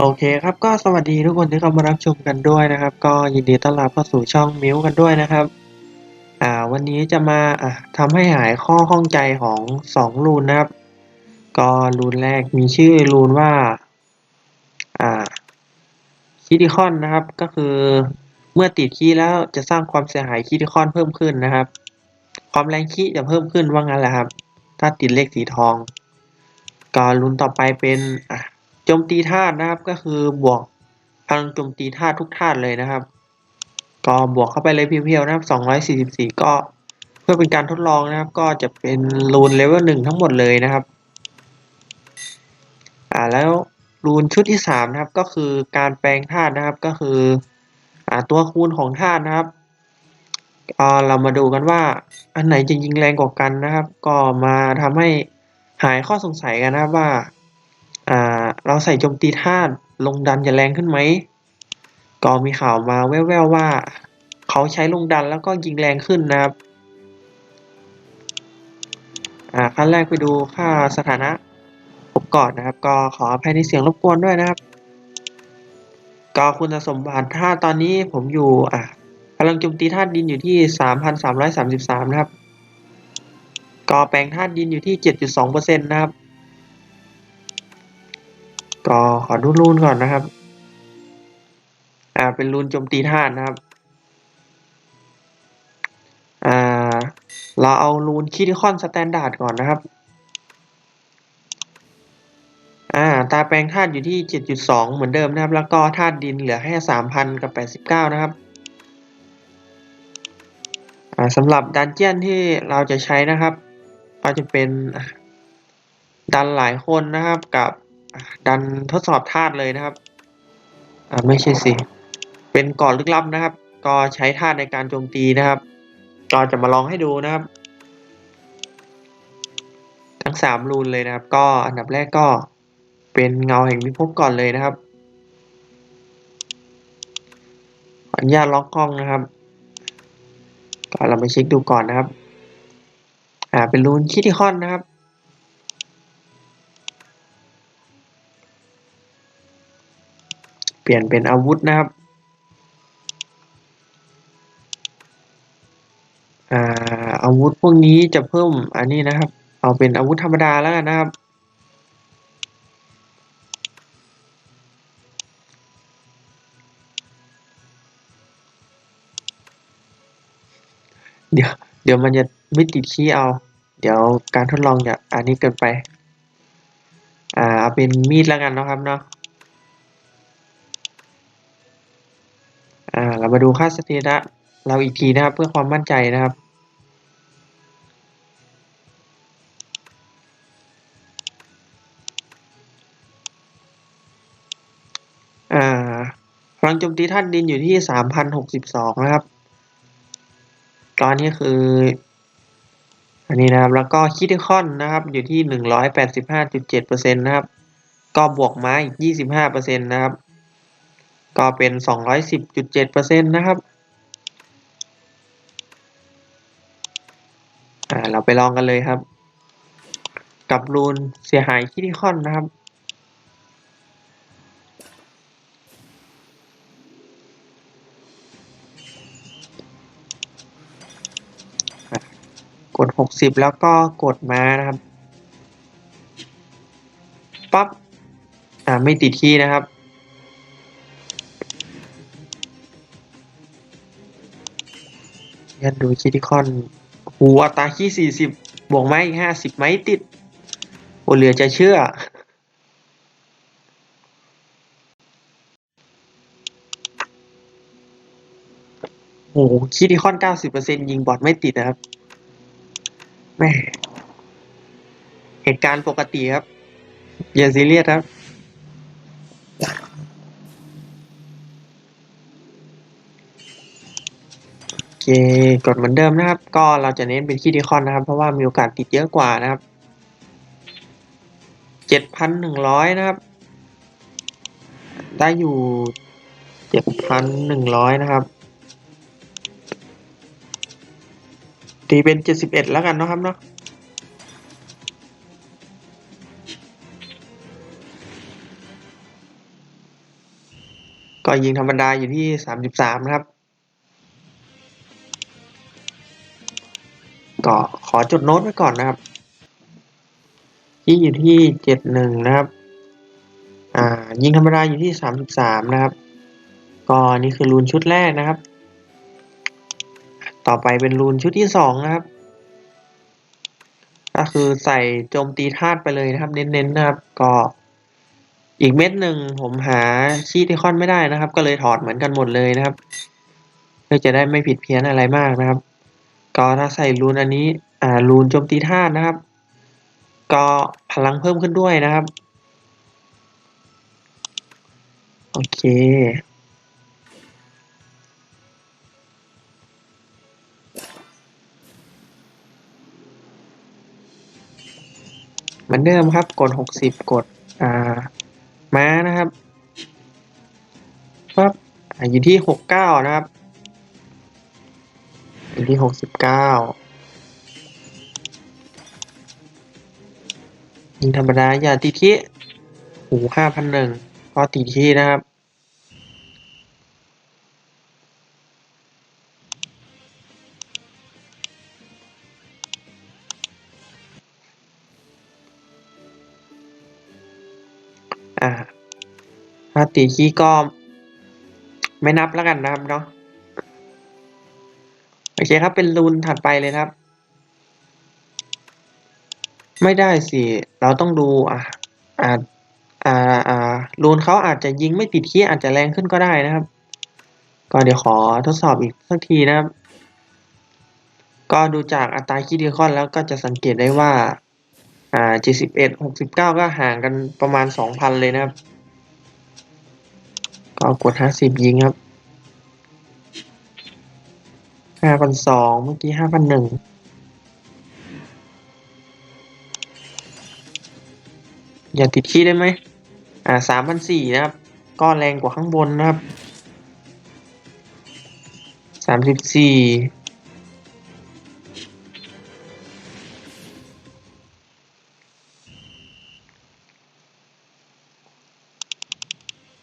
โอเคครับก็สวัสดีทุกคนที่เข้ามารับชมกันด้วยนะครับ ก็ยินดีต้อนรับเข้าสู่ช่องมิวกันด้วยนะครับ อ่าวันนี้จะมาอะทำให้หายข้อข้องใจของสองรูนนะครับ ก็รูนแรกมีชื่อรูนว่าอ่าคิติคอนนะครับ ก็คือเมื่อติดคีแล้วจะสร้างความเสียหายคิติคอนเพิ่มขึ้นนะครับ ความแรงคีจะเพิ่มขึ้นว่างั้นแหละครับ ถ้าติดเลขสีทอง ก็รูนต่อไปเป็นอะ โจมตีธาตุนะครับก็คือบวกพลังโจมตีธาตุทุกธาตุเลยนะครับ ก็บวกเข้าไปเลยเพียวๆนะครับ 244 ก็เพื่อเป็นการทดลองนะครับ ก็จะเป็นรูนเลเวลหนึ่งทั้งหมดเลยนะครับ อ่าแล้วรูนชุดที่สามนะครับ ก็คือการแปลงธาตุนะครับก็คืออ่าตัวคูณของธาตุนะครับก็เรามาดูกันว่าอันไหนจะยิงแรงกว่ากันนะครับ ก็มาทำให้หายข้อสงสัยกันนะครับว่า เราใส่โจมตีธาตุลงดันจะแรงขึ้นไหมก็มีข่าวมาแว่วๆว่า เขาใช้ลงดันแล้วก็ยิงแรงขึ้นนะครับ อ่าขั้นแรกไปดูค่าสถานะผมก่อนนะครับ ก็ขออภัยในเสียงรบกวนด้วยนะครับ ก็คุณสมบัติธาตุตอนนี้ผมอยู่อะพลังโจมตีธาตุดินอยู่ที่ 3,333 นะครับ ก็แปลงธาตุดินอยู่ที่ 7.2%นะครับ ก็ขอดูรูนก่อนนะครับ อ่า เป็นรูนโจมตีธาตุนะครับ อ่า เราเอารูนคิติคอนสแตนดาร์ดก่อนนะครับ อ่า ตาแปลงธาตุอยู่ที่ 7.2 เหมือนเดิมนะครับ แล้วก็ธาตุดินเหลือแค่ 3,000 กับ 89 นะครับ อ่าสำหรับดันเจียนที่เราจะใช้นะครับ ก็จะเป็นดันหลายคนนะครับกับ ดันทดสอบธาตุเลยนะครับ อ่าไม่ใช่สิ เป็นก่อนลึกลับนะครับ ก็ใช้ธาตุในการโจมตีนะครับ ก็จะมาลองให้ดูนะครับ ทั้งสามรูนเลยนะครับ ก็อันดับแรกก็เป็นเงาแห่งพิภพก่อนเลยนะครับขออนุญาตล็อกกล้องนะครับ ก็เรามาเช็คดูก่อนนะครับ อ่าเป็นรูนคิติคอนนะครับ ปลี่ยนเป็นอาวุธนะครับ อ่า อาวุธพวกนี้จะเพิ่มอันนี้นะครับ เอาเป็นอาวุธธรรมดาแล้วกันนะครับ เดี๋ยว เดี๋ยวมันจะไม่ติดขี้เอา เดี๋ยวการทดลองจะอันนี้เกินไป อ่า เอาเป็นมีดแล้วกันนะครับเนาะ เรามาดูค่าสเตตัสเราอีกทีนะครับเพื่อความมั่นใจนะครับ อ่าพลังโจมตีธาตุดินอยู่ที่สามพันหกสิบสองนะครับ ตอนนี้คือ อันนี้นะครับ แล้วก็คิติคอนนะครับ อยู่ที่หนึ่งร้อยแปดสิบห้าจุดเจ็ดเปอร์เซ็นต์นะครับ ก็บวกมาอีกยี่สิบห้าเปอร์เซ็นต์นะครับ ก็เป็นสองร้อยสิบจุดเจ็ดเปอร์เซ็นต์นะครับอ่าเราไปลองกันเลยครับ กับรูนเสียหายคิติคอนนะครับกดหกสิบแล้วก็กดมานะครับ ปั๊บ อ่า ไม่ติดที่นะครับ ยันดูคิติคอนหูอัตราขี้สี่สิบบวกไม้ห้าสิบไม้ติด โอเหลือจะเชื่อ โอ้คิติคอนเก้าสิบเปอร์เซ็นยิงบอทไม่ติดนะครับแม่เหตุการณ์ปกติครับ อย่าซีเรียสครับ กดเหมือนเดิมนะครับ ก็เราจะเน้นเป็นคิติคอนนะครับ เพราะว่ามีโอกาสติดเยอะกว่านะครับเจ็ดพันหนึ่งร้อยนะครับ ได้อยู่เจ็ดพันหนึ่งร้อยนะครับ ตีเป็นเจ็ดสิบเอ็ดแล้วกันเนาะครับเนาะก็ยิงธรรมดาอยู่ที่สามสิบสามนะครับ ก็ขอจดโน้ตไว้ก่อนนะครับ ที่อยู่ที่เจ็ดหนึ่งนะครับ อ่า ยิงธรรมดาอยู่ที่สามสิบสามนะครับ ก็นี่คือรูนชุดแรกนะครับ ต่อไปเป็นรูนชุดที่สองนะครับ ก็คือใส่โจมตีธาตุไปเลยนะครับ เน้นๆนะครับ ก็อีกเม็ดหนึ่งผมหาชีติคอนไม่ได้นะครับ ก็เลยถอดเหมือนกันหมดเลยนะครับ เพื่อจะได้ไม่ผิดเพี้ยนอะไรมากนะครับ ก็ถ้าใส่รูนอันนี้ อ่า รูนโจมตีธาตุนะครับ ก็พลังเพิ่มขึ้นด้วยนะครับ โอเค เหมือนเดิมครับ กดหกสิบกด อ่า ม้านะครับปั๊บอ่าอยู่ที่หกเก้านะครับ อยู่ที่หกสิบเก้ายิงธรรมดาอย่าตีที่หูห้าพันหนึ่งก็ตีที่นะครับอ่าถ้าตีขี้ก็ไม่นับแล้วกันนะครับเนาะ โอเคครับ เป็นรูนถัดไปเลยครับ ไม่ได้สิ เราต้องดูอ่าอ่าอ่าอ่ารูนเขาอาจจะยิงไม่ติดขี้อาจจะแรงขึ้นก็ได้นะครับ ก็เดี๋ยวขอทดสอบอีกสักทีนะครับ ก็ดูจากอัตราคิดดีคอนแล้วก็จะสังเกตได้ว่า อ่า 71 69 ก็ห่างกันประมาณ 2,000 เลยนะครับ ก็กด 50 ยิงครับ 5,200เมื่อกี้5,100อย่าติดขี้ได้ไหมอ่า3,400นสี่นะครับก็แรงกว่าข้างบนนะครับ34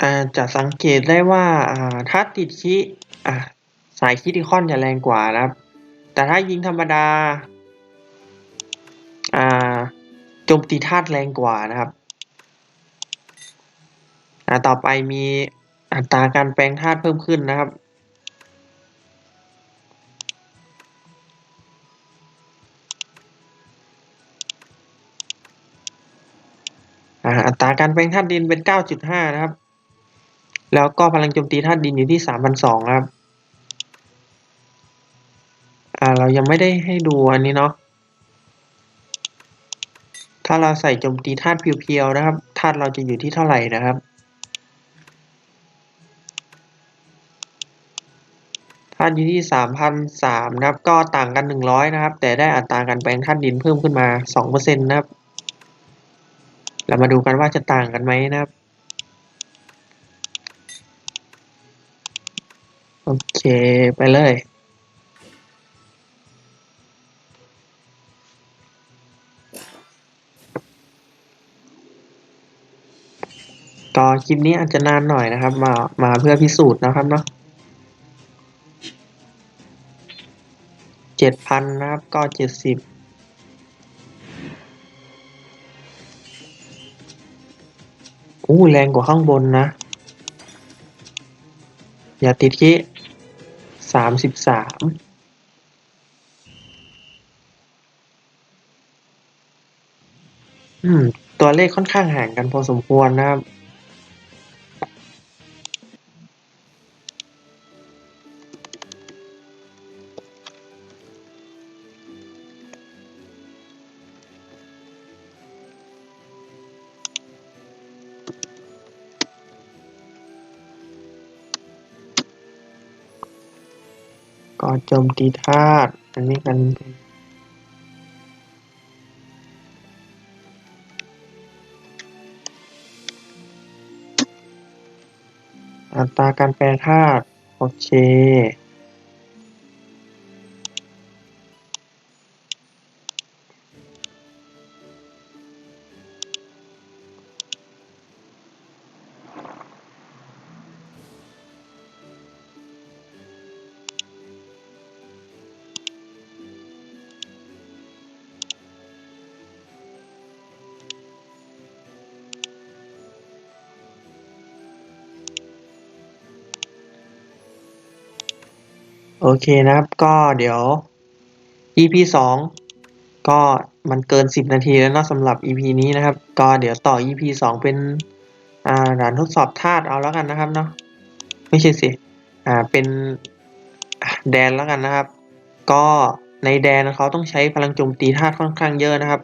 อ่าจะสังเกตได้ว่าอ่าถ้าติดขี้อ่า สายคิติคอนจะแรงกว่านะครับ แต่ถ้ายิงธรรมดา อ่าโจมตีธาตุแรงกว่านะครับต่อไปมีอัตราการแปลงธาตุเพิ่มขึ้นนะครับ อัตราการแปลงธาตุดินเป็น 9.5 นะครับ แล้วก็พลังโจมตีธาตุดินอยู่ที่ 3,200 ครับ ยังไม่ได้ให้ดูอันนี้เนาะ ถ้าเราใส่โจมตีธาตุเพียวๆนะครับ ธาตุเราจะอยู่ที่เท่าไหร่นะครับ ธาตุอยู่ที่3,300นสามนะครับ ก็ต่างกัน100นะครับ แต่ได้อัตราการแปลงธาตุดินเพิ่มขึ้นมา2%นะครับ เรามาดูกันว่าจะต่างกันไหมนะครับ โอเค ไปเลย คลิปนี้อาจจะนานหน่อยนะครับ มามาเพื่อพิสูจน์นะครับเนาะเจ็ดพันนะครับก็เจ็ดสิบอู้แรงกว่าข้างบนนะ อย่าติดที่สามสิบสามอืมตัวเลขค่อนข้างห่างกันพอสมควรนะครับ โจมตีธาตุอันนี้กันอัตราการแปรธาตุโอเค โอเคนะครับ ก็เดี๋ยว EP สองก็มันเกินสิบนาทีแล้วเนาะสำหรับ EP นี้นะครับ ก็เดี๋ยวต่อ EP สองเป็นอ่าด่านทดสอบธาตุเอาแล้วกันนะครับเนาะไม่ใช่สิอ่าเป็นแดนแล้วกันนะครับ ก็ในแดนเขาต้องใช้พลังโจมตีธาตุค่อนข้างเยอะนะครับ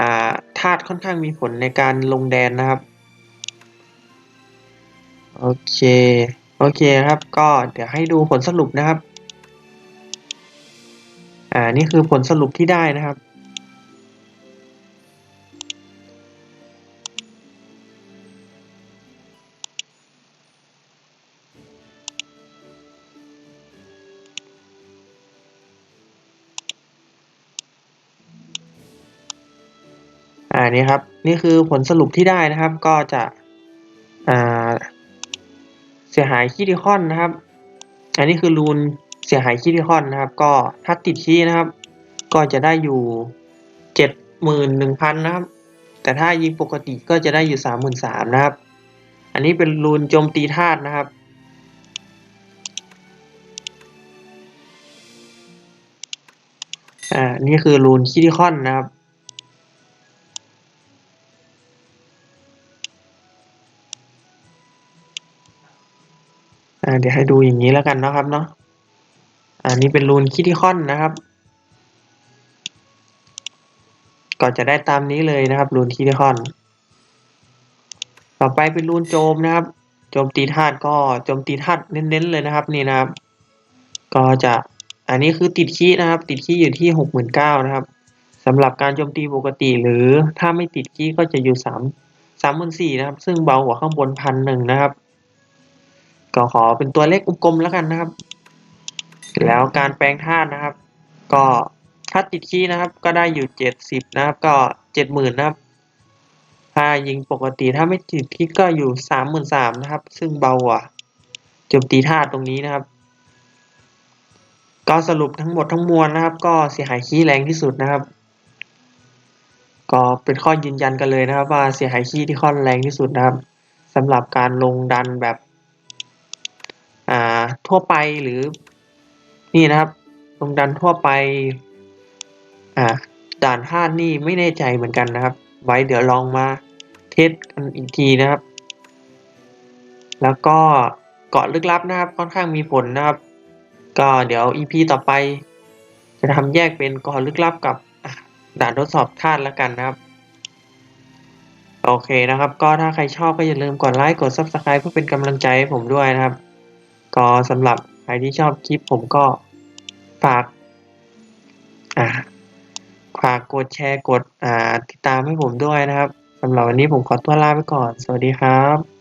อ่าธาตุค่อนข้างมีผลในการลงแดนนะครับ โอเค โอเคครับ ก็เดี๋ยวให้ดูผลสรุปนะครับ อ่า นี่คือผลสรุปที่ได้นะครับ อ่า นี่ครับ นี่คือผลสรุปที่ได้นะครับ ก็จะ อ่า เสียหายคิติคอนนะครับ อันนี้คือรูนเสียหายคิติคอนนะครับ ก็ถ้าติดคีนะครับ ก็จะได้อยู่เจ็ดหมื่นหนึ่งพันนะครับ แต่ถ้ายิงปกติก็จะได้อยู่สามหมื่นสามนะครับ อันนี้เป็นรูนโจมตีธาตุนะครับอ่านี่คือรูนคิติคอนนะครับ อ่าเดี๋ยวให้ดูอย่างนี้แล้วกันนะครับเนาะอันนี้เป็นรูนคิติคอนนะครับ ก็จะได้ตามนี้เลยนะครับรูนคิติคอน ต่อไปเป็นรูนโจมนะครับ โจมตีธาตุก็โจมตีธาตุเน้นๆเลยนะครับ นี่นะครับ ก็จะอันนี้คือติดคีนะครับ ติดคีอยู่ที่หกหมื่นเก้านะครับสำหรับการโจมตีปกติหรือถ้าไม่ติดคีก็จะอยู่สามสามหมื่นสี่นะครับ ซึ่งเบากว่าข้างบนพันหนึ่งนะครับ ก็ขอเป็นตัวเลขกลมๆแล้วกันนะครับ แล้วการแปลงธาตุนะครับ ก็ถ้าติดคีนะครับ ก็ได้อยู่เจ็ดสิบนะครับ ก็เจ็ดหมื่นนะครับ ถ้ายิงปกติถ้าไม่ติดคีก็อยู่สามหมื่นสามนะครับ ซึ่งเบากว่าจมตีธาตุตรงนี้นะครับ ก็สรุปทั้งหมดทั้งมวลนะครับ ก็เสียหายคีแรงที่สุดนะครับ ก็เป็นข้อยืนยันกันเลยนะครับ ว่าเสียหายคีที่ค่อนแรงที่สุดนะครับสำหรับการลงดันแบบ ทั่วไปหรือ นี่นะครับ ลงดันทั่วไป อ่า ด่านธานี่ไม่แน่ใจเหมือนกันนะครับ ไว้เดี๋ยวลองมาเทสกันอีกทีนะครับ แล้วก็เกาะลึกลับนะครับ ค่อนข้างมีผลนะครับ ก็เดี๋ยว EP ต่อไป จะทำแยกเป็นเกาะลึกลับกับด่านทดสอบธาตุแล้วกันนะครับ โอเคนะครับ ก็ถ้าใครชอบก็อย่าลืมกดไลค์กด Subscribe เพื่อเป็นกำลังใจให้ผมด้วยนะครับ ก็สำหรับใครที่ชอบคลิปผมก็ฝากอ่าฝากกดแชร์กดอ่าติดตามให้ผมด้วยนะครับสำหรับวันนี้ผมขอตัวลาไปก่อน สวัสดีครับ